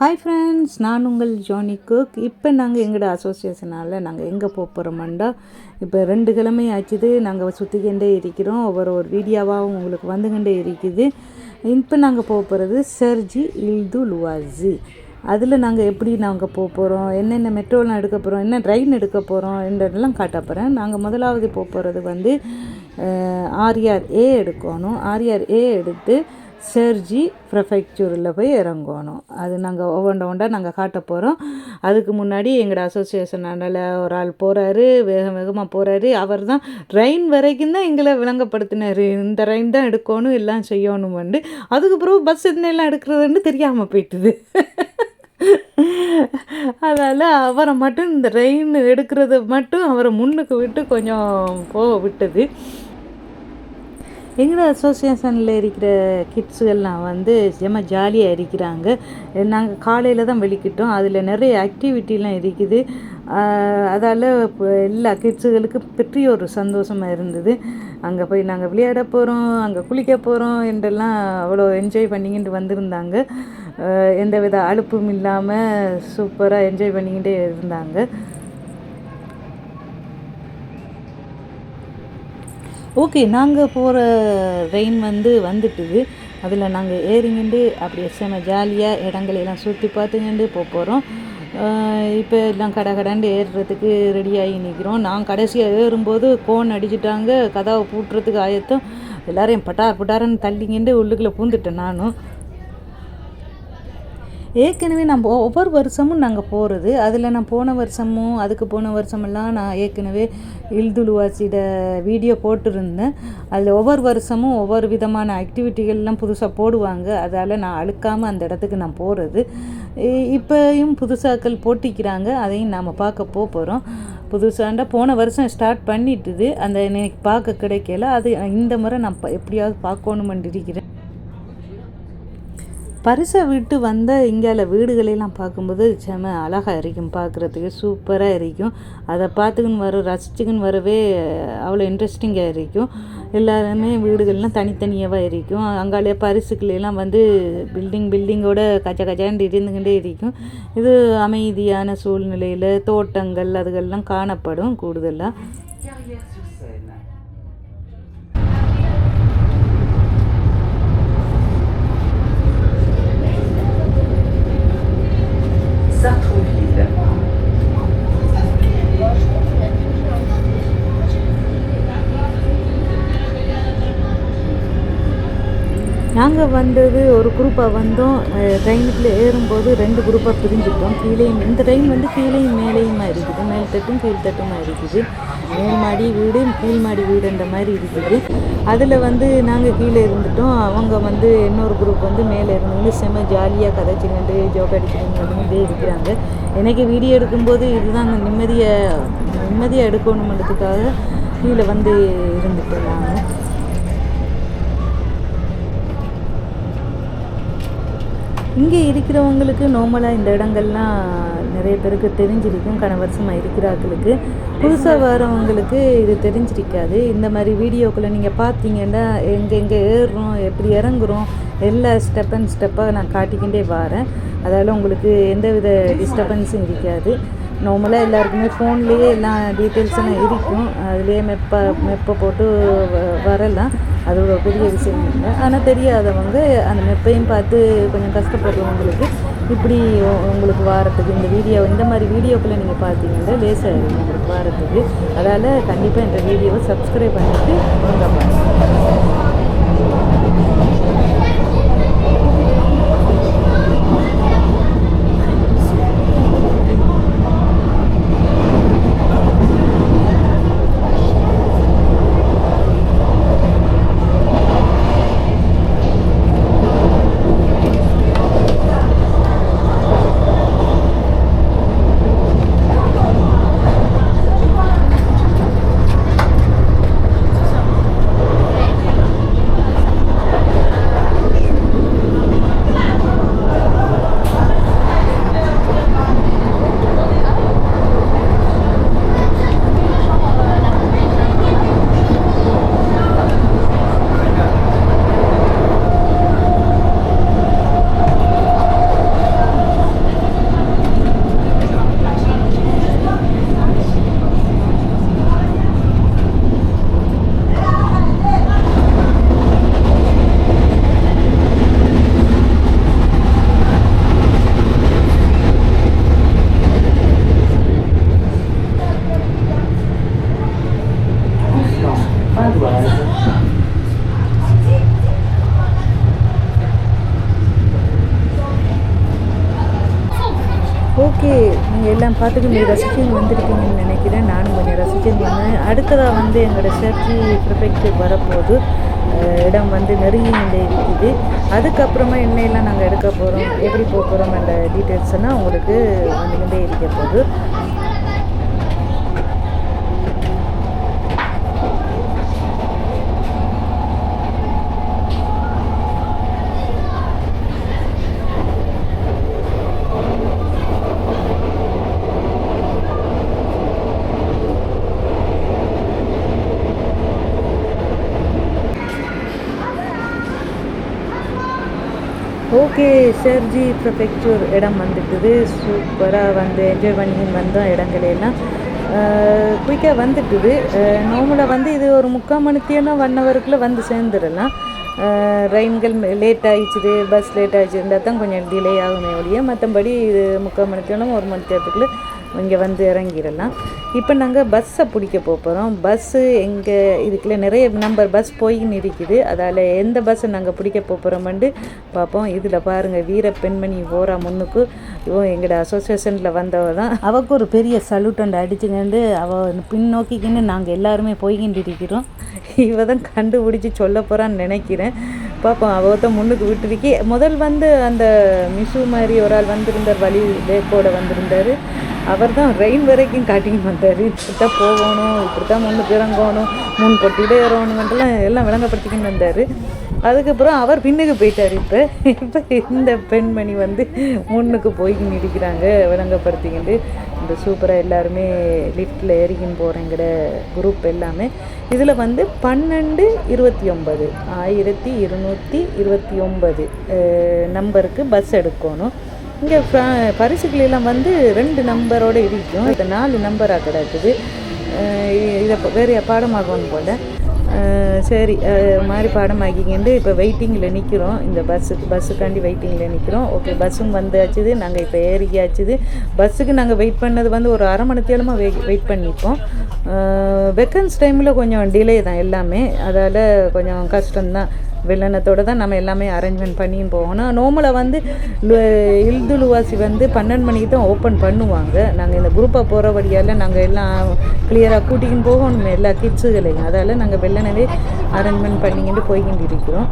Hi friends நான் உங்கள் Johnny cook இப்போ நாங்கள் எங்களோட அசோசியேஷனால் நாங்கள் எங்கே போக போகிறோம்டா இப்போ ரெண்டு கிழமை ஆச்சுது நாங்கள் சுற்றிக்கிண்டே இருக்கிறோம். ஒவ்வொரு ஒரு வீடியோவாகவும் உங்களுக்கு வந்துக்கிண்டே இருக்குது. இப்போ நாங்கள் போக போகிறது சர்ஜி இல்து லுவாசி அதில் நாங்கள் எப்படி நாங்கள் போக போகிறோம் என்னென்ன மெட்ரோலாம் எடுக்க போகிறோம் என்ன ட்ரெயின் எடுக்க போகிறோம் என்றெல்லாம் காட்ட போகிறேன் நாங்கள் முதலாவது போக போகிறது வந்து ஆர்ஆர் ஏ எடுக்கணும். ஆர்ஆர் ஏ எடுத்து செர்ஜி ப்ரெஃபெக்சூரில் போய் இறங்கணும். அது நாங்கள் ஒவ்வொண்ட ஒன்றா நாங்கள் காட்ட போகிறோம் அதுக்கு முன்னாடி எங்களோட அசோசியேஷனால் ஒரு ஆள் போகிறாரு வேக வேகமாக போகிறாரு அவர் தான் ட்ரெயின் வரைக்கும் தான் எங்களை விளங்கப்படுத்தினார். இந்த ட்ரெயின் தான் எடுக்கணும் எல்லாம் செய்யணும் வந்து. அதுக்கப்புறம் பஸ் எல்லாம் எடுக்கிறதுன்னு தெரியாமல் போயிட்டுது. அதால் அவரை மட்டும் இந்த ட்ரெயின் எடுக்கிறத மட்டும் அவரை முன்னுக்கு விட்டு கொஞ்சம் போக விட்டது. எங்களோட அசோசியேஷனில் இருக்கிற கிட்ஸுகள்லாம் வந்து செம்ம ஜாலியாக இருக்கிறாங்க. நாங்கள் காலையில் தான் வெளிக்கிட்டோம். அதில் நிறைய ஆக்டிவிட்டிலாம் இருக்குது. அதால் எல்லா கிட்ஸுகளுக்கும் பெரிய ஒரு சந்தோஷமாக இருந்தது. அங்கே போய் நாங்கள் விளையாட போகிறோம் அங்கே குளிக்க போகிறோம் என்றெல்லாம் அவ்வளோ என்ஜாய் பண்ணிக்கிட்டு வந்திருந்தாங்க. எந்த வித அலுப்பும் இல்லாமல் சூப்பராக என்ஜாய் பண்ணிக்கிட்டே இருந்தாங்க. ஓகே நாங்கள் போகிற ரெயின் வந்து வந்துட்டுது அதில் நாங்கள் ஏறிங்கிண்டு அப்படியே செம ஜாலியாக இடங்களெல்லாம் சுற்றி பார்த்துங்கிண்டு போக போகிறோம் இப்போ எல்லாம் கடை கடாண்டு ஏறுறதுக்கு ரெடியாகி நிற்கிறோம் நான் கடைசியாக ஏறும்போது கோன் அடிச்சுட்டாங்க கதாவை பூட்டுறதுக்கு ஆயத்தம். எல்லாரையும் பட்டார் பட்டாரன்னு தள்ளிங்கிண்டு உள்ளுக்குள்ளே பூந்துட்டேன் நானும். ஏற்கனவே நம்ம ஒவ்வொரு வருஷமும் நாங்கள் போகிறது அதில் நான் போன வருஷமும் அதுக்கு போன வருஷமெல்லாம் நான் ஏற்கனவே இல்துலுவாசியோட வீடியோ போட்டிருந்தேன். அதில் ஒவ்வொரு வருஷமும் ஒவ்வொரு விதமான ஆக்டிவிட்டிகள்லாம் புதுசாக போடுவாங்க. அதால் நான் அழுக்காமல் அந்த இடத்துக்கு நான் போகிறது இப்போயும் புதுசாக்கள் போட்டிக்கிறாங்க. அதையும் நாம் பார்க்க போக போகிறோம் புதுசாண்டா போன வருஷம் ஸ்டார்ட் பண்ணிட்டுது. அந்த எனக்கு பார்க்க கிடைக்கல. அது இந்த முறை நான் எப்படியாவது பார்க்கணுமென்று இருக்கிறேன் பரிசை விட்டு வந்த இங்கால வீடுகளெல்லாம் பார்க்கும்போது செம அழகாக இருக்கும் பார்க்குறதுக்கு சூப்பராக இருக்கும். அதை பார்த்துக்குன்னு வர ரசிச்சுக்கின்னு வரவே அவ்வளோ இன்ட்ரெஸ்டிங்காக இருக்கும். எல்லாருமே வீடுகள்லாம் தனித்தனியாக இருக்கும். அங்காலே பரிசுகளெல்லாம் வந்து பில்டிங் பில்டிங்கோட கச்ச கச்சாண்டு இருந்துக்கிட்டே இருக்கும். இது அமைதியான சூழ்நிலையில் தோட்டங்கள் அதுகள்லாம் காணப்படும் கூடுதலாக நாங்கள் வந்தது ஒரு குரூப்பாக வந்தோம். ட்ரெயினுக்குள்ளே ஏறும்போது ரெண்டு குரூப்பாக பிரிஞ்சுட்டோம் கீழேயும் இந்த ட்ரெயின் வந்து கீழேயும் மேலேயுமா இருக்குது. மேல் தட்டும் கீழ் தட்டுமா இருக்குது. மேல் மாடி வீடு கீழ் மாடி வீடுன்ற மாதிரி இருக்குது. அதில் வந்து நாங்கள் கீழே இருந்துட்டோம். அவங்க வந்து இன்னொரு குரூப் வந்து மேலே இருந்தவங்க செம்ம ஜாலியாக கதைச்சிக்கிட்டு ஜோக் அடிச்சுக்கிட்டு இருக்கிறாங்க. எனக்கு வீடியோ எடுக்கும்போது இதுதான் நிம்மதியை நிம்மதியாக எடுக்கணுன்றதுக்காக கீழே வந்து இருந்துட்டு நாங்கள் இங்கே இருக்கிறவங்களுக்கு நார்மலாக இந்த இடங்கள்லாம் நிறைய பேருக்கு தெரிஞ்சிருக்கும். கன இருக்கிறார்களுக்கு புதுசாக வரவங்களுக்கு இது தெரிஞ்சிருக்காது. இந்த மாதிரி வீடியோக்குள்ளே நீங்கள் பார்த்தீங்கன்னா எங்கே எங்கே ஏறுறோம் எப்படி இறங்குறோம் எல்லா ஸ்டெப் அண்ட் ஸ்டெப்பாக நான் காட்டிக்கிட்டே வரேன். அதால் உங்களுக்கு எந்த வித டிஸ்டர்பன்ஸும் இருக்காது. நார்மலாக எல்லாருக்குமே ஃபோன்லேயே எல்லா டீட்டெயில்ஸும் இருக்கும். அதுலேயே மெப்பை மெப்பை போட்டு வரலாம் அது ஒரு பெரிய விஷயம் இல்லை. ஆனால் தெரியாதவங்க அந்த மெப்பையும் பார்த்து கொஞ்சம் கஷ்டப்படுறவங்களுக்கு இப்படி உங்களுக்கு வாரத்துக்கு இந்த வீடியோ இந்த மாதிரி வீடியோக்களை நீங்கள் பார்த்தீங்கன்னா லேசாக இருக்கும் உங்களுக்கு வாரத்துக்கு. அதால் கண்டிப்பாக இந்த வீடியோவை சப்ஸ்கிரைப் பண்ணிவிட்டு ஒழுங்காக பாருங்கள் பார்த்துட்டு ரசிச்சு வந்திருக்கீங்கன்னு நினைக்கிறேன். நானும் கொஞ்சம் ரசிச்சு வந்தேன். அடுத்ததாக வந்து எங்களோட சர்ச்சி ப்ரிஃபெக்ட் வரப்போது இடம் வந்து நெருங்கி நிலை இருக்குது. அதுக்கப்புறமா என்னையெல்லாம் நாங்கள் எடுக்க போகிறோம் எப்படி போக போகிறோம் அந்த டீட்டெயில்ஸ்னால் உங்களுக்கு வந்துக்கிட்டே இருக்க போகுது ஓகே ஷெர்ஜி ப்ரொஃபெக்சர் இடம் வந்துட்டுது. சூப்பராக வந்து என்ஜாய் பண்ணி வந்தோம் இடங்களெல்லாம். குயிக்காக வந்துட்டுது. நார்மலாக வந்து இது ஒரு முக்கால் மணித்தேனோ ஒன் ஹவருக்குள்ளே வந்து சேர்ந்துடலாம். ரயின்கள் லேட் ஆயிடுச்சுது பஸ் லேட் ஆயிடுச்சு தான் கொஞ்சம் டிலே ஆகுமே ஒழிய மற்றபடி இது முக்கால் மணித்தேனம் ஒரு மணி தேரத்துக்குள்ளே இங்கே வந்து இறங்கிடலாம். இப்போ நாங்கள் பஸ்ஸை பிடிக்க போகிறோம் பஸ்ஸு எங்கே இதுக்குள்ள நிறைய நம்பர் பஸ் போயின்னு இருக்குது. அதால் எந்த பஸ்ஸை நாங்கள் பிடிக்க போகிறோமெண்டு பார்ப்போம் இதில் பாருங்கள் வீர பெண்மணி ஓரா முன்னுக்கு. இவன் எங்களோட அசோசியேஷனில் வந்தவ தான். அவக்கு ஒரு பெரிய சல்யூட் அண்ட் அடிச்சுங்கண்டு அவள் பின்னோக்கிக்கின்னு நாங்கள் எல்லாருமே போய்கிட்டு இருக்கிறோம். இவ தான் கண்டுபிடிச்சி சொல்ல போகிறான்னு நினைக்கிறேன். பார்ப்போம் அவள் தான் முன்னுக்கு விட்டுருக்கி. முதல் வந்து அந்த மிஷு மாதிரி ஒரு ஆள் வந்திருந்தார் வழி வேக்கோட வந்திருந்தார். அவர் தான் ரெயின் வரைக்கும் காட்டின்னு வந்தார் இப்படி தான் போகணும் இப்படி தான் முன்னுக்கு இறங்கணும் முன் கொட்டிகிட்டே இறங்கணுமென்ட்டுலாம் எல்லாம் விளங்கப்படுத்திக்கின்னு வந்தார். அதுக்கப்புறம் அவர் பின்னுக்கு போயிட்டார். இப்போ இப்போ இந்த பெண்மணி வந்து முன்னுக்கு போய்க்கின்னு நிற்கிறாங்க விளங்கப்படுத்திக்கிட்டு இந்த சூப்பராக எல்லாருமே லிஃப்ட்டில் ஏறிக்கின்னு போகிறேங்கிற குரூப் எல்லாமே. இதில் வந்து பன்னெண்டு இருபத்தி ஒம்பது ஆயிரத்தி இருநூற்றி இருபத்தி ஒம்பது நம்பருக்கு பஸ் எடுக்கணும். இங்கே பரிசுகளெல்லாம் வந்து ரெண்டு நம்பரோடு இருக்கும் இது நாலு நம்பராக கிடக்குது. இதை வேறு பாடமாகணும் போல். சரி மாதிரி மாதிரி பாடமாக்கிக்கிண்டு இப்போ வெயிட்டிங்கில் நிற்கிறோம் இந்த பஸ்ஸுக்கு பஸ்ஸுக்காண்டி வெயிட்டிங்கில் நிற்கிறோம் ஓகே பஸ்ஸும் வந்தாச்சுது. நாங்கள் இப்போ ஏறியாச்சுது பஸ்ஸுக்கு நாங்கள் வெயிட் பண்ணது வந்து ஒரு அரை மணி தேலமாக வெயிட் வெயிட் பண்ணிப்போம். வெக்கன்ஸ் டைமில் கொஞ்சம் டிலே தான் எல்லாமே. அதால் கொஞ்சம் கஷ்டம்தான். வெள்ளனத்தோட தான் நம்ம எல்லாமே அரேஞ்ச்மெண்ட் பண்ணியும் போகணும். நோமலை வந்து இல்துலுவாசி வந்து பன்னெண்டு மணிக்கு தான் ஓப்பன் பண்ணுவாங்க. நாங்கள் இந்த குரூப்பாக போகிற வழியால் நாங்கள் எல்லாம் கிளியராக கூட்டிக்கின்னு போகணும் எல்லா கிட்ஸுகளையும் அதால் நாங்கள் வெள்ளனவே அரேஞ்ச்மெண்ட் பண்ணிக்கிட்டு போய்கிட்டு இருக்கிறோம்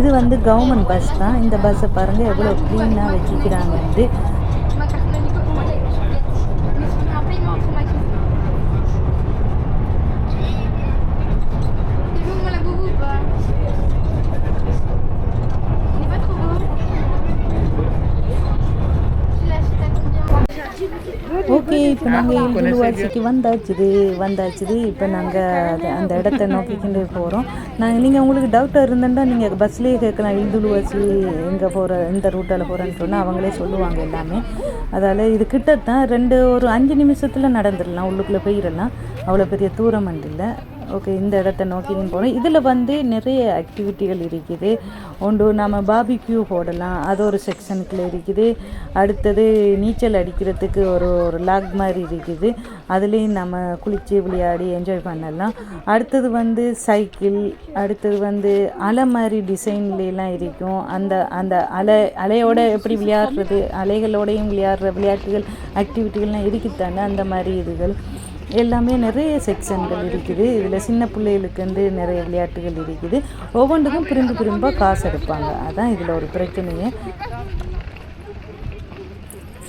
இது வந்து கவர்மெண்ட் பஸ் தான். இந்த பஸ்ஸை பாருங்கள் எவ்வளோ க்ளீனாக வச்சுக்கிறாங்கன்ட்டு. நாங்கள் இல்துலுவாசிக்கு வந்தாச்சுது வந்தாச்சுது. இப்போ நாங்கள் அந்த இடத்த நோக்கிக்கிண்டு போகிறோம் நாங்கள் நீங்கள் உங்களுக்கு டவுட்டாக இருந்தேன்னா நீங்கள் பஸ்லேயே கேட்கலாம். இல்துலுவாசி எங்கே போகிற எந்த ரூட்டால் போகிறேன்னு சொன்னால் அவங்களே சொல்லுவாங்க எல்லாமே. அதால் இது கிட்டத்தான் ரெண்டு ஒரு அஞ்சு நிமிஷத்தில் நடந்துடலாம். உள்ளுக்குள்ளே போயிடலாம். அவ்வளோ பெரிய தூரம் இல்லை. ஓகே இந்த இடத்த நோக்கி போகணும். இதில் வந்து நிறைய ஆக்டிவிட்டிகள் இருக்குது. ஒன்று நம்ம பாபிக்யூ போடலாம். அது ஒரு செக்ஷனுக்குள்ள இருக்குது. அடுத்தது நீச்சல் அடிக்கிறதுக்கு ஒரு ஒரு லாக் மாதிரி இருக்குது. அதுலேயும் நம்ம குளித்து விளையாடி என்ஜாய் பண்ணலாம். அடுத்தது வந்து சைக்கிள் அடுத்தது வந்து அலை மாதிரி டிசைன்லாம் இருக்கும். அந்த அந்த அலை அலையோட எப்படி விளையாடுறது? அலைகளோடையும் விளையாடுற விளையாட்டுகள் ஆக்டிவிட்டிகள்லாம் இருக்குதானே அந்த மாதிரி இதுகள்? எல்லாமே நிறைய செக்ஷன்கள் இருக்குது. இதில் சின்ன பிள்ளைகளுக்கு வந்து நிறைய விளையாட்டுகள் இருக்குது. ஒவ்வொன்றுக்கும் பிரிந்து பிரிம்பாக காசு எடுப்பாங்க. அதான் இதில் ஒரு பிரச்சனையே.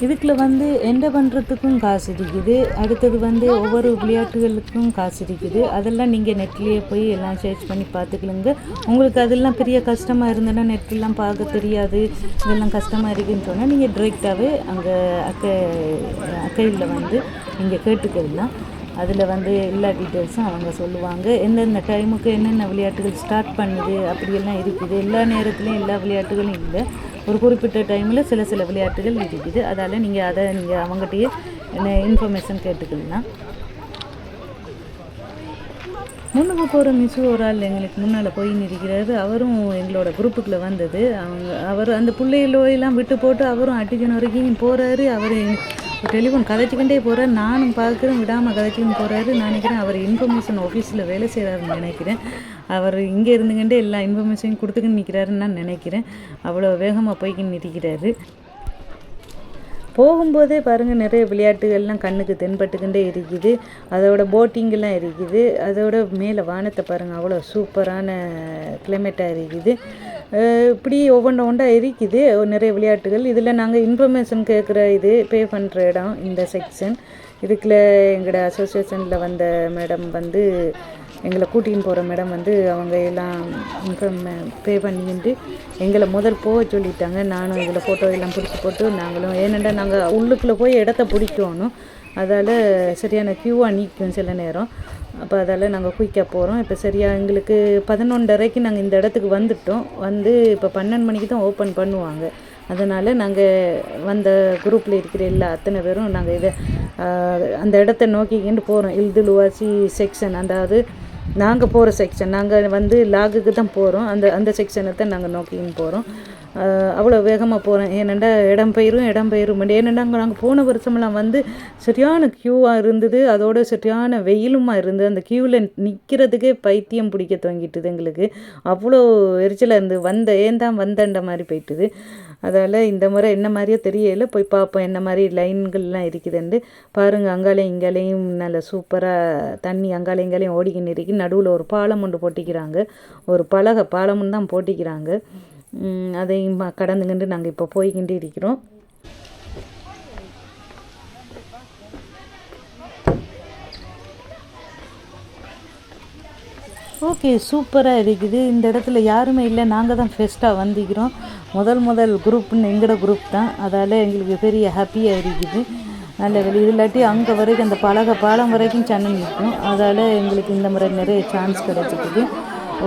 இதுக்குள்ள வந்து என்ன பண்ணுறதுக்கும் காசு இருக்குது. அடுத்தது வந்து ஒவ்வொரு விளையாட்டுகளுக்கும் காசு இருக்குது. அதெல்லாம் நீங்கள் நெட்லேயே போய் எல்லாம் சர்ச் பண்ணி பார்த்துக்கலுங்க. உங்களுக்கு அதெல்லாம் பெரிய கஷ்டமாக இருந்ததுன்னா நெட்லாம் பார்க்க தெரியாது. இதெல்லாம் கஷ்டமாக இருக்குன்னு சொன்னால் நீங்கள் டிரெக்டாகவே அங்கே அக்கை அக்கையில் வந்து நீங்கள் கேட்டுக்கலாம் அதில் வந்து எல்லா டீட்டெயில்ஸும் அவங்க சொல்லுவாங்க. எந்தெந்த டைமுக்கு என்னென்ன விளையாட்டுகள் ஸ்டார்ட் பண்ணுது அப்படியெல்லாம் இருக்குது. எல்லா நேரத்துலையும் எல்லா விளையாட்டுகளும் இல்லை. ஒரு குறிப்பிட்ட டைமில் சில சில விளையாட்டுகள் இருக்குது அதால் நீங்கள் அதை நீங்கள் அவங்ககிட்டயே என்ன இன்ஃபர்மேஷன் கேட்டுக்கலாம் முன்னுக்கு போகிற மிஸ்ஸு ஒரு ஆள் எங்களுக்கு முன்னால் போய் நிற்கிறாரு. அவரும் எங்களோட குரூப்புக்குள்ளே வந்தது. அவங்க அவர் அந்த பிள்ளைகளோயெல்லாம் விட்டு போட்டு அவரும் அட்டிக்கணும் வரைக்கும் போகிறாரு அவர் டெலிஃபோன் கதைச்சிக்கிட்டே போகிறேன் நானும் பார்க்குறேன். விடாமல் கதைச்சிக்கின்னு போகிறாரு நான் நினைக்கிறேன் அவர் இன்ஃபர்மேஷன் ஆஃபீஸில் வேலை செய்கிறாருன்னு நினைக்கிறேன். அவர் இங்கே இருந்துக்கிட்டே எல்லா இன்ஃபர்மேஷனையும் கொடுத்துக்கின்னு நிற்கிறாருன்னு நான் நினைக்கிறேன். அவ்வளோ வேகமாக போய்க்கின்னு நிற்கிறாரு. போகும்போதே பாருங்கள் நிறைய விளையாட்டுகள்லாம் கண்ணுக்கு தென்பட்டுக்கிட்டே இருக்குது. அதோட போட்டிங்கெல்லாம் இருக்குது. அதோட மேலே வானத்தை பாருங்கள் அவ்வளோ சூப்பரான கிளைமேட்டாக இருக்குது. இப்படி ஒவ்வொன்று ஒன்றா இருக்குது நிறைய விளையாட்டுகள். இதில் நாங்கள் இன்ஃபர்மேஷன் கேட்குற இது பே பண்ணுற இடம் இந்த செக்ஷன் இதுக்குள்ள எங்களோட அசோசியேஷனில் வந்த மேடம் வந்து எங்களை கூட்டின்னு போகிற மேடம் வந்து அவங்க எல்லாம் இன்ஃபார்ம் பே பண்ணிக்கிட்டு எங்களை முதல் போக சொல்லிட்டாங்க. நானும் இதில் ஃபோட்டோ எல்லாம் பிடிச்சி போட்டு நாங்களும் ஏனெண்டா நாங்கள் உள்ளுக்குள்ளே போய் இடத்த பிடிக்கணும். அதால் சரியான க்யூவாக நிற்கும் சில நேரம். அப்போ அதால் நாங்கள் குயிக்காக போகிறோம் இப்போ சரியாக எங்களுக்கு பதினொன்றரைக்கு நாங்கள் இந்த இடத்துக்கு வந்துட்டோம். வந்து இப்போ பன்னெண்டு மணிக்கு தான் ஓப்பன் பண்ணுவாங்க. அதனால் நாங்கள் வந்த குரூப்பில் இருக்கிற எல்லா அத்தனை பேரும் நாங்கள் இதை அந்த இடத்த நோக்கிக்கிண்டு போகிறோம் இல்துலுவாசி செக்ஷன் அதாவது நாங்கள் போகிற செக்ஷன் நாங்கள் வந்து லாகுக்கு தான் போகிறோம் அந்த அந்த செக்ஷனை தான் நாங்கள் நோக்கின்னு போகிறோம் அவ்வளோ வேகமாக போகிறோம் ஏனெண்டா இடம் பெயரும் இடம் பெயரும் ஏனெண்டா அங்கே நாங்கள் போன வருஷமெல்லாம் வந்து சரியான க்யூவாக இருந்தது. அதோட சரியான வெயிலுமா இருந்தது. அந்த க்யூவில் நிற்கிறதுக்கே பைத்தியம் பிடிக்க துவங்கிட்டுது எங்களுக்கு. அவ்வளோ எரிச்சலாக இருந்து வந்த ஏன் தான் வந்தண்ட மாதிரி போயிட்டுது. அதால் இந்த முறை என்ன மாதிரியோ தெரியல. போய் பார்ப்போம் என்ன மாதிரி லைன்கள்லாம் இருக்குதுண்டு பாருங்கள் அங்காலையும் இங்காலையும் நல்ல சூப்பராக தண்ணி அங்காலையும் இங்காலையும் ஓடிக்கின்னு இருக்கு. நடுவில் ஒரு பாலம் ஒன்று போட்டிக்கிறாங்க. ஒரு பலகை பாலமுன்னு தான் போட்டிக்கிறாங்க. அதையும் ம- கடந்துக்கிண்டு நாங்கள் இப்போ போய்கிட்டு இருக்கிறோம். ஓகே சூப்பராக இருக்குது. இந்த இடத்துல யாருமே இல்லை. நாங்கள் தான் ஃபெஸ்ட்டாக வந்திக்கிறோம் முதல் முதல் குரூப்னு எங்களோட குரூப் தான். அதால் எங்களுக்கு பெரிய ஹாப்பியாக இருக்குது. நல்ல இது இல்லாட்டி அங்கே வரைக்கும் அந்த பழக பாலம் வரைக்கும் சன்னம் நிற்கும். அதால் எங்களுக்கு இந்த முறை நிறைய சான்ஸ் கிடைச்சிட்டுது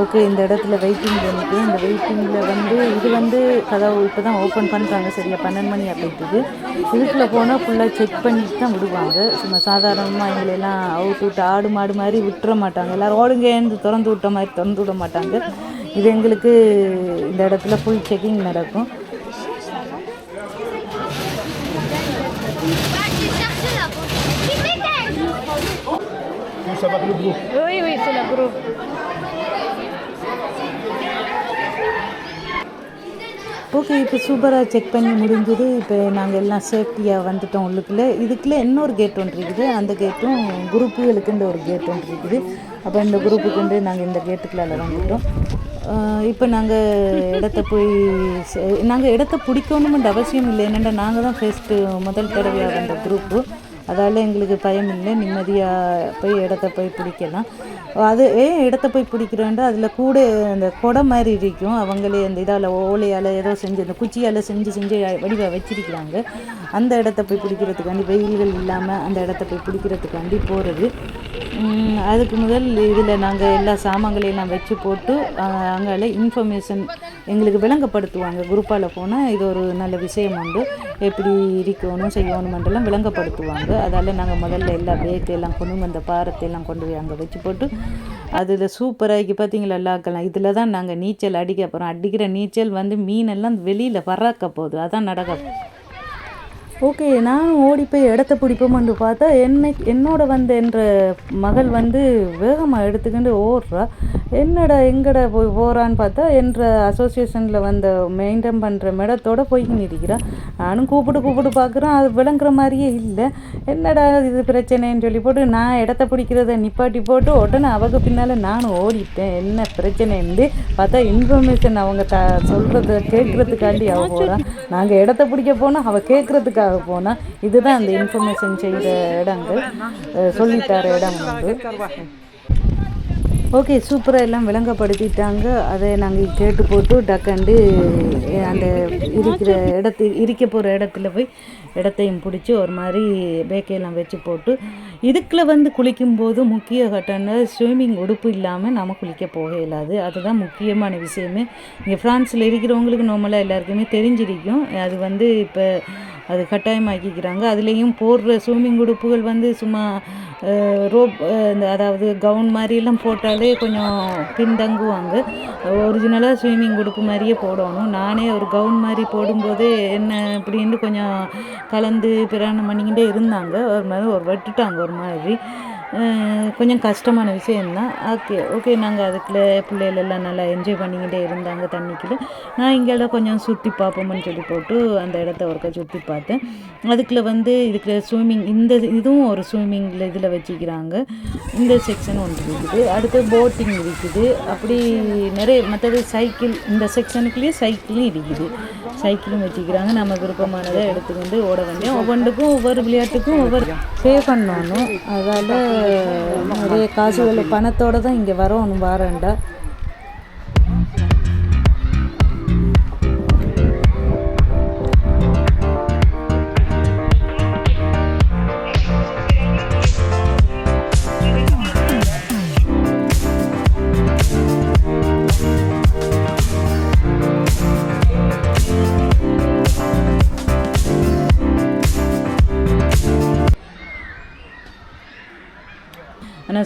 ஓகே இந்த இடத்துல வெயிட்டிங் பண்ணிட்டு இந்த வெயிட்டிங்கில் வந்து இது வந்து கதவு இப்போ தான் ஓப்பன் பண்ணுறாங்க சரியா பன்னெண்டு மணி அப்படின்ட்டுது இதுக்குள்ளே போனால் ஃபுல்லாக செக் பண்ணிட்டு தான் விடுவாங்க. சும்மா சாதாரணமாக எங்களெல்லாம் அவுட் விட்டு ஆடு மாடு மாதிரி விட்டுற மாட்டாங்க. எல்லோரும் ஓடுங்கன்னு திறந்து விட்ட மாதிரி திறந்து விட மாட்டாங்க. இது எங்களுக்கு இந்த இடத்துல ஃபுல் செக்கிங் நடக்கும். Oui, oui, c'est la groupe. Okay இப்போ சூப்பராக செக் பண்ணி முடிஞ்சது. இப்போ நாங்கள் எல்லாம் சேஃப்டியாக வந்துட்டோம் உள்ளுக்குள்ளே. இதுக்குள்ளே இன்னொரு கேட் ஒன்று இருக்குது. அந்த கேட்டும் குரூப்புகளுக்குன்ற ஒரு கேட் ஒன்று இருக்குது. அப்போ இந்த குரூப்புக்குண்டு நாங்கள் இந்த கேட்டுக்குள்ளால வந்துட்டோம். இப்போ நாங்கள் இடத்த போய் நாங்கள் இடத்த பிடிக்கணுமென்ற அவசியம் இல்லை. என்னென்னா நாங்கள் தான் ஃபஸ்ட்டு முதல் தடவையாக வந்த குரூப்பு அதால் எங்களுக்கு பயம் இல்லை. நிம்மதியாக போய் இடத்த போய் பிடிக்கலாம். அது ஏன் இடத்த போய் பிடிக்கிறோன்ட்டு அதில் கூட அந்த கொடை மாதிரி இருக்கும். அவங்களே அந்த இதால் ஓலையால் ஏதோ செஞ்சு அந்த குச்சியால் செஞ்சு செஞ்சு வடிவாக வச்சிருக்கிறாங்க. அந்த இடத்த போய் பிடிக்கிறதுக்காண்டி வெயில்கள் இல்லாமல் அந்த இடத்த போய் பிடிக்கிறதுக்காண்டி போகிறது அதுக்கு முதல் இதில் நாங்கள் எல்லா சாமான்களையெல்லாம் வச்சு போட்டு அங்கே இன்ஃபர்மேஷன் எங்களுக்கு விளங்கப்படுத்துவாங்க. குரூப்பால் போனால் இது ஒரு நல்ல விஷயம் உண்டு. எப்படி இருக்கணும் செய்யணுமென்றெல்லாம் விளங்கப்படுத்துவாங்க. அதால் நாங்கள் முதல்ல எல்லா வேத்தையெல்லாம் கொண்டு வந்த பாரத்தையெல்லாம் கொண்டு போய் அங்கே வச்சு போட்டு அதில் சூப்பராக பார்த்தீங்களா எல்லாக்கலாம் இதில் தான் நாங்கள் நீச்சல் அடிக்க போகிறோம் அடிக்கிற நீச்சல் வந்து மீனெல்லாம் வெளியில் பறக்க போகுது. அதான் நடக்க ஓகே நான் ஓடி போய் இடத்த பிடிப்போம்னு பார்த்தா என்னை என்னோட வந்த என்ற மகள் வந்து வேகமாக எடுத்துக்கிட்டு ஓடுறா. என்னடா எங்கடா போய் போகிறான்னு பார்த்தா என்ற அசோசியேஷனில் வந்த மெயின்டைன் பண்ணுற மேடத்தோட போய்க்கின்னு இருக்கிறா நானும் கூப்பிட்டு கூப்பிட்டு பார்க்குறேன். அது விளங்குற மாதிரியே இல்லை. என்னடா இது பிரச்சனைன்னு சொல்லி போட்டு நான் இடத்த பிடிக்கிறத நிப்பாட்டி போட்டு உடனே அவங்க பின்னால் நானும் ஓடிட்டேன். என்ன பிரச்சனைன்னு பார்த்தா இன்ஃபர்மேஷன் அவங்க த சொல்கிறத கேட்குறதுக்காண்டி அவள் போகிறான் நாங்கள் இடத்த பிடிக்க போனால் அவள் கேட்குறதுக்காக போனால் இதுதான் அந்த இன்ஃபர்மேஷன் செய்கிற இடங்கள். அஹ் சொல்லித்தர இடம் வந்து. ஓகே சூப்பராக எல்லாம் விளங்கப்படுத்திட்டாங்க. அதை நாங்கள் கேட்டு போட்டு டக்கண்டு அந்த இருக்கிற இடத்து இருக்க போகிற இடத்துல போய் இடத்தையும் பிடிச்சி ஒரு மாதிரி பேக்கையெல்லாம் வச்சு போட்டு இதுக்குள்ள வந்து குளிக்கும்போது முக்கிய கட்டண ஸ்விம்மிங் உடுப்பு இல்லாமல் நம்ம குளிக்க போக இயலாது. அதுதான் முக்கியமான விஷயமே. இங்கே ஃப்ரான்ஸில் இருக்கிறவங்களுக்கு நார்மலாக எல்லாருக்குமே தெரிஞ்சிருக்கும். அது வந்து இப்போ அது கட்டாயமாக்கிக்கிறாங்க. அதுலேயும் போடுற ஸ்விம்மிங் உடுப்புகள் வந்து சும்மா ரோப் இந்த அதாவது கவுன் மாதிரிலாம் போட்டாலே கொஞ்சம் பின்தங்குவாங்க. ஒரிஜினலாக ஸ்விம்மிங் உடுப்பு மாதிரியே போடணும். நானே ஒரு கவுன் மாதிரி போடும்போதே என்ன இப்படின்னு கொஞ்சம் கலந்து பிராணம் பண்ணிக்கிட்டே இருந்தாங்க. ஒரு மாதிரி ஒரு வெட்டுட்டாங்க ஒரு மாதிரி. கொஞ்சம் கஷ்டமான விஷயந்தான் ஓகே ஓகே நாங்கள் அதுக்குள்ளே பிள்ளைகளெல்லாம் நல்லா என்ஜாய் பண்ணிக்கிட்டே இருந்தாங்க தண்ணிக்குள்ளே. நான் இங்கே கொஞ்சம் சுற்றி பார்ப்போம்னு சொல்லி போட்டு அந்த இடத்த ஒருக்க சுற்றி பார்த்தேன். அதுக்குள்ள வந்து இதுக்குள்ள ஸ்விம்மிங் இந்த இதுவும் ஒரு ஸ்விம்மிங்கில் இதில் வச்சுக்கிறாங்க. இந்த செக்ஷன் ஒன்று இருக்குது. அடுத்து போட்டிங் இருக்குது. அப்படி நிறைய மற்றது சைக்கிள் இந்த செக்ஷனுக்குள்ளேயே சைக்கிளும் இருக்குது. சைக்கிளும் வச்சுக்கிறாங்க. நம்ம விருப்பமானதை எடுத்துக்கொண்டு ஓட வேண்டிய ஒவ்வொன்றுக்கும் ஒவ்வொரு விளையாட்டுக்கும் ஒவ்வொரு பே பண்ணணும். அதால் நிறைய காசுகள் பணத்தோடு தான் இங்கே வரோம் வாரண்டா ஆனால்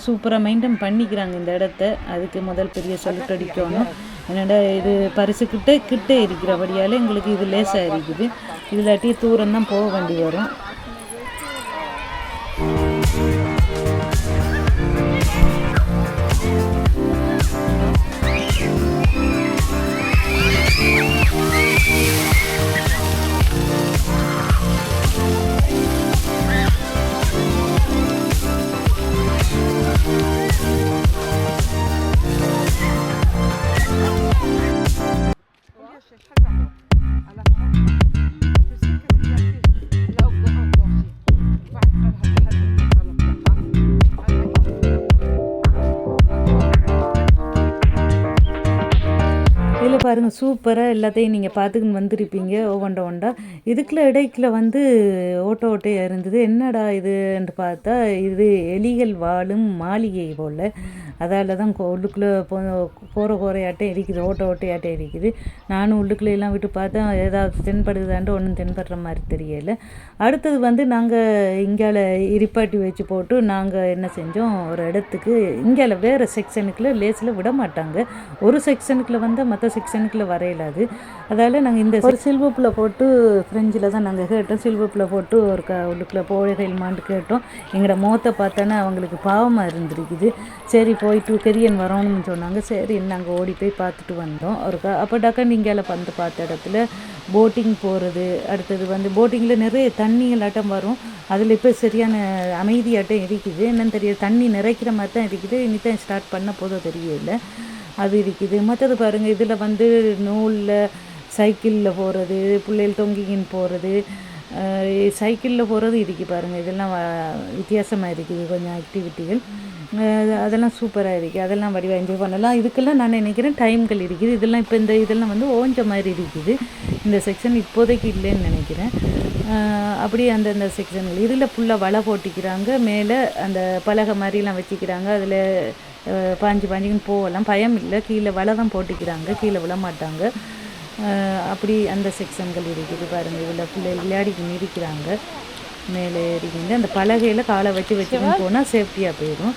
சூப்பராக மெயின்டைன் பண்ணிக்கிறாங்க இந்த இடத்த. அதுக்கு முதல் பெரிய சல்யூட் அடிக்கணும். என்னடா இது பரிசு கிட்டே இருக்கிறபடியால் எங்களுக்கு இது லேசாக இருக்குது. இல்லாட்டி தூரம் தான் போக வேண்டி வரும். இதில் பாருங்கள் சூப்பராக எல்லாத்தையும் நீங்கள் பார்த்துக்கின்னு வந்திருப்பீங்க ஒவ்வொண்ட ஒண்டா இதுக்குள்ள இடைக்குள்ள வந்து ஓட்ட ஓட்டையாக இருந்தது. என்னடா இதுன்னு பார்த்தா இது எலிகள் வாழும் மாளிகை போல். அதால் தான் உள்ளுக்குள்ளே போ போகிற கோரையாட்டம் இருக்குது ஓட்ட ஓட்டையாட்டம் இருக்குது. நானும் உள்ளுக்குள்ளே எல்லாம் விட்டு பார்த்தா ஏதாவது தென்படுதான்ட்டு ஒன்றும் தென்படுற மாதிரி தெரியலை. அடுத்தது வந்து நாங்கள் இங்கால இரிப்பாட்டி வச்சு போட்டு நாங்கள் என்ன செஞ்சோம் ஒரு இடத்துக்கு இங்கால வேறு செக்ஷனுக்குள்ள லேஸில் விட மாட்டாங்க. ஒரு செக்ஷனுக்குள்ள வந்தால் மற்ற செக்ஷனுக்குள்ள வரையலாது அதால் நாங்கள் இந்த ஒரு சில்வப்பில் போட்டு ஃப்ரெஞ்சில் தான் நாங்கள் கேட்டோம். சில்வப்பில் போட்டு ஒரு க உள்ளுக்குள்ளே போகையில்மான்ட்டு கேட்டோம். எங்களோட முகத்தை பார்த்தோன்னே அவங்களுக்கு பாவமாக இருந்திருக்குது. சரி போயிட்டு கெரியன் வரோன்னு சொன்னாங்க. சரி நாங்கள் ஓடி போய் பார்த்துட்டு வந்தோம். ஒரு அப்போ டக்கன் இங்கேயில் வந்து பார்த்த இடத்துல போட்டிங் போகிறது அடுத்தது வந்து போட்டிங்கில் நிறைய தண்ணிகளாட்டம் வரும். அதில் இப்போ சரியான அமைதியாட்டம் இருக்குது. என்னன்னு தெரியாது. தண்ணி நிறைக்கிற மாதிரி தான் இருக்குது. இனி தான் ஸ்டார்ட் பண்ண போதும் தெரியல. அது இருக்குது. மற்றது பாருங்கள் இதில் வந்து நூலில் சைக்கிளில் போகிறது பிள்ளைகள் தொங்கிக்கின்னு போகிறது சைக்கிளில் போகிறது இருக்குது பாருங்கள் இதெல்லாம் வித்தியாசமாக இருக்குது. கொஞ்சம் ஆக்டிவிட்டிகள் அதெல்லாம் சூப்பராக இருக்குது அதெல்லாம் வடிவாக என்ஜாய் பண்ணலாம். இதுக்கெல்லாம் நான் நினைக்கிறேன் டைம்கள் இருக்குது. இதெல்லாம் இப்போ இந்த இதெல்லாம் வந்து ஓஞ்ச மாதிரி இருக்குது. இந்த செக்ஷன் இப்போதைக்கு இல்லைன்னு நினைக்கிறேன். அப்படியே அந்தந்த செக்ஷன்கள் இதில் ஃபுல்லாக வலை போட்டிக்கிறாங்க. மேலே அந்த பலகை மாதிரிலாம் வச்சுக்கிறாங்க. அதில் பாஞ்சு பாஞ்சுக்குன்னு போகலாம். பயம் இல்லை. கீழே வலை தான் போட்டிக்கிறாங்க. கீழே விழ மாட்டாங்க. அப்படி அந்த செக்ஷன்கள் இருக்குது பாருங்கள் இதில் பிள்ளைகள் விளையாடிக்கின்னு இருக்கிறாங்க மேலே ஏறிக்கிண்டு அந்த பலகையில் காலை வச்சு வச்சுக்கின்னு போனால் சேஃப்டியாக போயிடும்.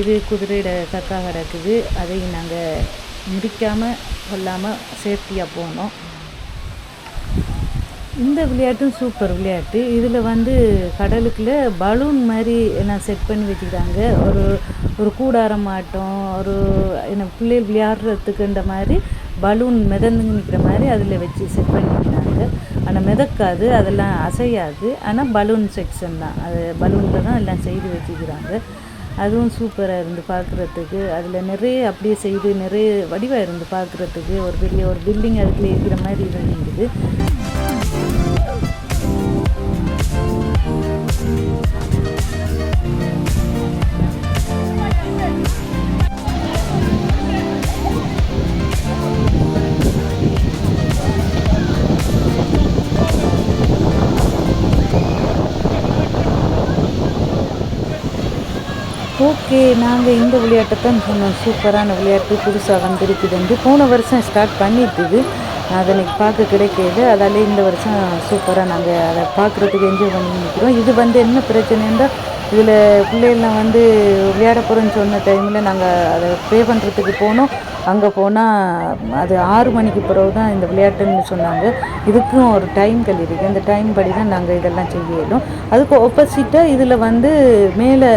இது குதிரையோட கக்கா கிடக்குது அதையும் நாங்கள் முடிக்காமல் கொல்லாமல் சேஃப்டியாக போனோம். இந்த விளையாட்டும் சூப்பர் விளையாட்டு. இதில் வந்து கடலுக்குள்ளே பலூன் மாதிரி என்ன செட் பண்ணி வச்சுக்கிறாங்க. ஒரு ஒரு கூடாரம் ஆட்டம் ஒரு என்ன பிள்ளைகள் விளையாடுறதுக்குன்ற மாதிரி பலூன் மிதந்து நிற்கிற மாதிரி அதில் வச்சு செட் பண்ணிக்கிறாங்க ஆனால் மிதக்காது அதெல்லாம் அசையாது. ஆனால் பலூன் செக்ஷன் தான். அது பலூனில் தான் எல்லாம் செய்து வச்சுக்கிறாங்க. அதுவும் சூப்பராக இருந்து பார்க்குறதுக்கு அதில் நிறைய அப்படியே செய்து நிறைய வடிவாக இருந்து பார்க்குறதுக்கு ஒரு பெரிய ஒரு பில்டிங் அதுக்குள்ளே இருக்கிற மாதிரி இருந்தது ஓகே நாங்கள் இந்த விளையாட்டை தான் சொன்னோம் சூப்பரான விளையாட்டு புதுசாக வந்திருக்குதுண்டு போன வருஷம் ஸ்டார்ட் பண்ணிட்டுது அதை இன்னைக்கு பார்க்க கிடைக்கிது அதால் இந்த வருஷம் சூப்பராக நாங்கள் அதை பார்க்குறதுக்கு என்ஜாய் பண்ணி நிற்கிறோம் இது வந்து என்ன பிரச்சனைன்னா இதில் பிள்ளைகள்லாம் வந்து விளையாட போகிறோன்னு சொன்ன டைமில் நாங்கள் அதை ப்ளே பண்ணுறதுக்கு போனோம். அங்கே போனால் அது ஆறு மணிக்கு பிறகு தான் இந்த விளையாட்டுன்னு சொன்னாங்க. இதுக்கும் ஒரு டைம்கள் இருக்குது அந்த டைம் படி தான் நாங்கள் இதெல்லாம் செய்யணும். அதுக்கு ஆப்போசிட்டாக இதில் வந்து மேலே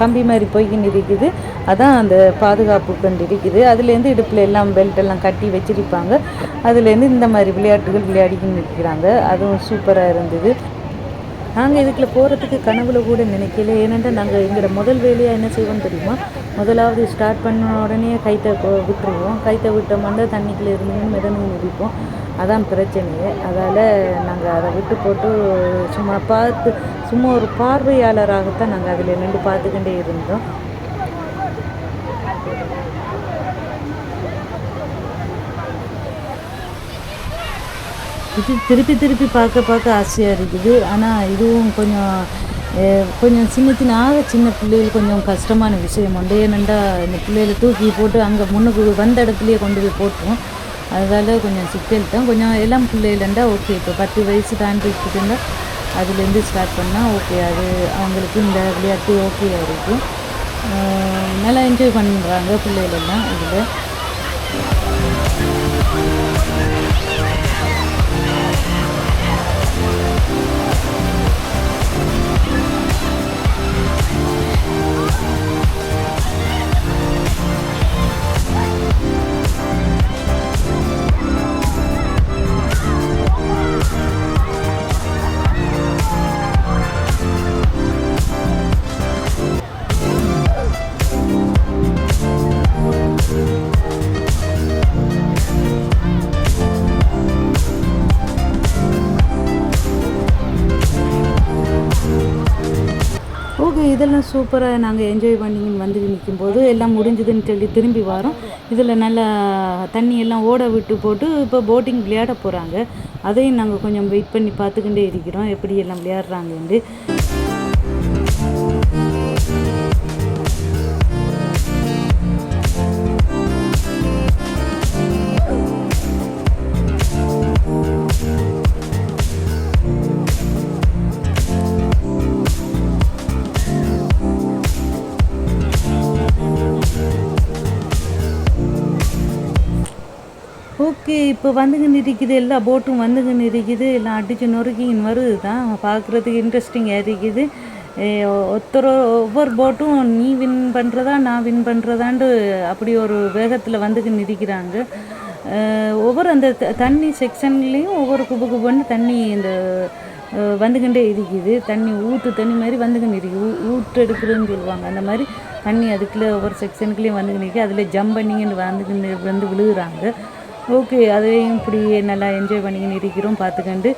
கம்பி மாதிரி போய்கின்னு இருக்குது. அதான் அந்த பாதுகாப்பு கண்டு இருக்குது. அதுலேருந்து இடுப்பில் எல்லாம் பெல்ட் எல்லாம் கட்டி வச்சிருப்பாங்க. அதுலேருந்து இந்த மாதிரி விளையாட்டுகள் விளையாடிக்கின்னு இருக்கிறாங்க. அதுவும் சூப்பராக இருந்தது. நாங்கள் இதுக்குள்ள போகிறதுக்கு கனவுல கூட நினைக்கல. ஏனென்றால் நாங்கள் எங்களோட முதல் வேலையாக என்ன செய்வோம் தெரியுமா? முதலாவது ஸ்டார்ட் பண்ண உடனே கைத்தை விட்டுருவோம். கைத்தை விட்டோம்னா தண்ணிக்குள்ளே இருந்து மிதந்து முடிப்போம் அதான் பிரச்சனையே. அதால் நாங்கள் அதை விட்டு போட்டு சும்மா பார்த்து சும்மா ஒரு பார்வையாளராகத்தான் நாங்கள் அதில் நின்று பார்த்துக்கிட்டே இருந்தோம். இது திருப்பி திருப்பி பார்க்க பார்க்க ஆசையாக இருக்குது. ஆனால் இதுவும் கொஞ்சம் கொஞ்சம் சின்ன சின்ன ஆக சின்ன பிள்ளைகள் கொஞ்சம் கஷ்டமான விஷயம். உண்டு ஏனெண்டா இந்த பிள்ளைகளை தூக்கி போட்டு அங்கே முன்னுக்கு வந்த இடத்துலையே கொண்டு போய் போட்டுரும். அதனால் கொஞ்சம் சிக்கல் தான். கொஞ்சம் எல்லாம் பிள்ளைகளண்டா ஓகே இப்போ பத்து வயசு தாண்டிட்டு இருந்தால் அதுலேருந்து ஸ்டார்ட் பண்ணால் ஓகே அது அவங்களுக்கு இந்த விளையாட்டு ஓகேயாக இருக்கும். நல்லா என்ஜாய் பண்ணுறாங்க பிள்ளைகளெல்லாம் இதில். ஓகே இதெல்லாம் சூப்பராக நாங்கள் என்ஜாய் பண்ணிங்கன்னு வந்து நிற்கும்போது எல்லாம் முடிஞ்சுதுன்னு சொல்லி திரும்பி வரோம். இதில் நல்லா தண்ணி எல்லாம் ஓட விட்டு போட்டு இப்போ போட்டிங் விளையாட போகிறாங்க அதையும் நாங்கள் கொஞ்சம் வெயிட் பண்ணி பார்த்துக்கிட்டே இருக்கிறோம். எப்படி எல்லாம் விளையாடுறாங்கன்ட்டு ஓகே இப்போ வந்துங்கன்னு இருக்குது எல்லா போட்டும் வந்துக்கின்னு இருக்குது எல்லாம் அடித்து நொறுக்கின்னு வருது தான் பார்க்குறதுக்கு இன்ட்ரெஸ்டிங்காக இருக்குது. ஒருத்தர் ஒவ்வொரு போட்டும் நீ வின் பண்ணுறதா நான் வின் பண்ணுறதான்ட்டு அப்படி ஒரு வேகத்தில் வந்துக்கின்னு இருக்கிறாங்க ஒவ்வொரு அந்த த- தண்ணி செக்ஷன்லேயும் ஒவ்வொரு குபு குபுன்னு தண்ணி இந்த அஹ், வந்துக்கிட்டே இருக்குது. தண்ணி ஊற்று தண்ணி மாதிரி வந்துக்கின்னு இருக்குது ஊ- ஊற்று எடுக்கிறதுன்னு சொல்லுவாங்க. அந்த மாதிரி தண்ணி அதுக்குள்ளே ஒவ்வொரு செக்ஷனுக்குள்ளேயும் வந்துக்கின்னு இருக்குது அதில் ஜம்ப் பண்ணிங்கன்னு வந்துக்கின்னு வந்து விழுகுறாங்க. ஓகே அதையும் இப்படி நல்லா என்ஜாய் பண்ணிக்கின்னு இருக்கிறோம் பார்த்துக்கண்டு.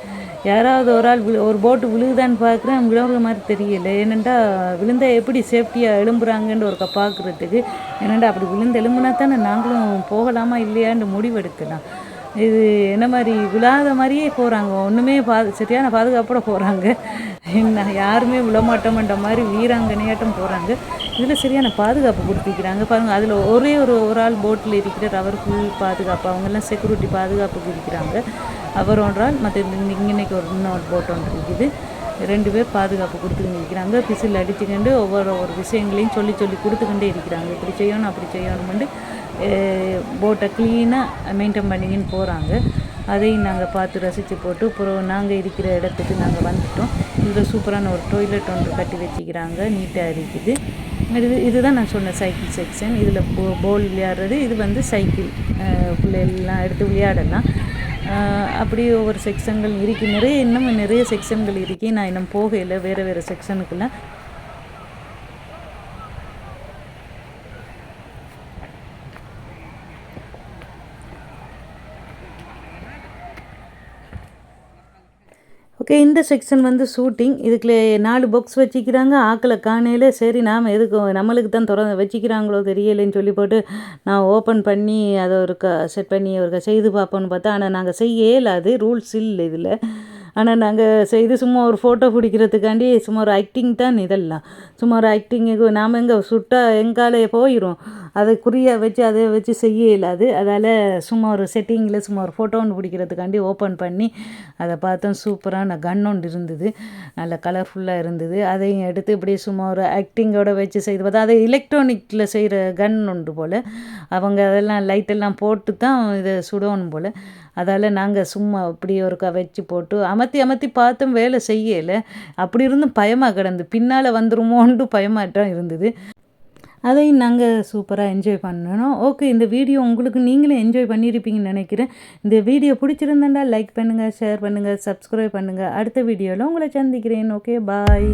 யாராவது ஒரு ஆள் விழு ஒரு போட்டு விழுகுதான்னு பார்க்குறேன் விழுகிற மாதிரி தெரியல. ஏனெண்டா விழுந்தா எப்படி சேஃப்டியாக எழும்புறாங்கன்னு ஒருக்கா பார்க்குறதுக்கு. ஏனெண்டா அப்படி விழுந்து எழும்புனா தானே நாங்களும் போகலாமா இல்லையான்னு முடிவெடுக்கலாம். இது என்ன மாதிரி விழாத மாதிரியே போகிறாங்க ஒன்றுமே பாது சரியான பாதுகாப்போட போகிறாங்க என்ன யாருமே விழமாட்டோம்ன்ற மாதிரி வீராங்கனையாட்டம் போகிறாங்க இதில் சரியான பாதுகாப்பு கொடுத்துக்கிறாங்க பாருங்கள் அதில் ஒரே ஒரு ஒரு ஆள் போட்டில் இருக்கிறார். அவர் ஃபுல் பாதுகாப்பு. அவங்கெல்லாம் செக்யூரிட்டி பாதுகாப்புக்கு இருக்கிறாங்க. அவர் ஒன்றால் மற்ற இன்னைக்கு ஒரு இன்னொரு போட் ஒன்று இருக்குது. ரெண்டு பேர் பாதுகாப்பு கொடுத்துக்கிட்டு இருக்கிறாங்க. பிசில் அடிச்சுக்கிண்டு ஒவ்வொரு ஒரு விஷயங்களையும் சொல்லி சொல்லி கொடுத்துக்கிட்டே இருக்கிறாங்க. இப்படி செய்யணும் அப்படி செய்யணும்னு போட்டை க்ளீனாக மெயின்டைன் பண்ணிக்கின்னு போகிறாங்க அதையும் நாங்கள் பார்த்து ரசித்து போட்டு அப்புறம் நாங்கள் இருக்கிற இடத்துக்கு நாங்கள் வந்துட்டோம். இதில் சூப்பரான ஒரு டொய்லெட் ஒன்று கட்டி வச்சுக்கிறாங்க. நீட்டாக இருக்குது. இது இதுதான் நான் சொன்ன சைக்கிள் செக்ஷன் இதில் போ போல் விளையாடுறது. இது வந்து சைக்கிள் பிள்ளைகள்லாம் எடுத்து விளையாடலாம். அப்படி ஒவ்வொரு செக்ஷன்கள் இருக்கு. நிறைய இன்னும் நிறைய செக்ஷன்கள் இருக்கு. நான் இன்னும் போகையில் வேறு வேறு செக்ஷனுக்குள்ளே ஓகே இந்த செக்ஷன் வந்து ஷூட்டிங் இதுக்குள்ள நாலு பாக்ஸ் வச்சுக்கிறாங்க. ஆக்களை காணையில் சரி நாம் எதுக்கு நம்மளுக்கு தான் திற வச்சுக்கிறாங்களோ தெரியலைன்னு சொல்லி போட்டு நான் ஓப்பன் பண்ணி அதை ஒரு க செட் பண்ணி ஒரு செய்து பார்ப்போன்னு பார்த்தா ஆனால் நாங்கள் செய்ய இயலாது ரூல்ஸ் இல்லை இதில். ஆனால் நாங்கள் செய்து சும்மா ஒரு ஃபோட்டோ பிடிக்கிறதுக்காண்டி சும்மா ஒரு ஆக்டிங் தான் இதெல்லாம். சும்மா ஒரு ஆக்டிங்கு நாம் எங்கே சுட்டா எங்காலே போயிடும் அதை குறிய வச்சு அதை வச்சு செய்ய இயலாது. அதால் சும்மா ஒரு செட்டிங்கில் சும்மா ஒரு ஃபோட்டோ ஒன்று பிடிக்கிறதுக்காண்டி ஓப்பன் பண்ணி அதை பார்த்தோம் சூப்பரான கன் ஒன்று இருந்தது. நல்ல கலர்ஃபுல்லாக இருந்தது. அதையும் எடுத்து இப்படியே சும்மா ஒரு ஆக்டிங்கோட வச்சு செய்து பார்த்தா அதை எலக்ட்ரானிக்கில் செய்கிற கன் உண்டு போல். அவங்க அதெல்லாம் லைட்டெல்லாம் போட்டு தான் இதை சுடணும் போல். அதால் நாங்கள் சும்மா அப்படி ஒரு வச்சு போட்டு அமர்த்தி அமர்த்தி பார்த்தும் வேலை செய்யலை. அப்படி இருந்தும் பயமாக கிடந்து. பின்னால் வந்துருமோன்ட்டு பயமாட்டம் இருந்தது. அதையும் நாங்கள் சூப்பராக என்ஜாய் பண்ணணும். ஓகே இந்த வீடியோ உங்களுக்கு நீங்களும் என்ஜாய் பண்ணியிருப்பீங்கன்னு நினைக்கிறேன். இந்த வீடியோ பிடிச்சிருந்தேன்டா லைக் பண்ணுங்கள் ஷேர் பண்ணுங்கள் சப்ஸ்கிரைப் பண்ணுங்கள் அடுத்த வீடியோவில் உங்களை சந்திக்கிறேன். Okay bye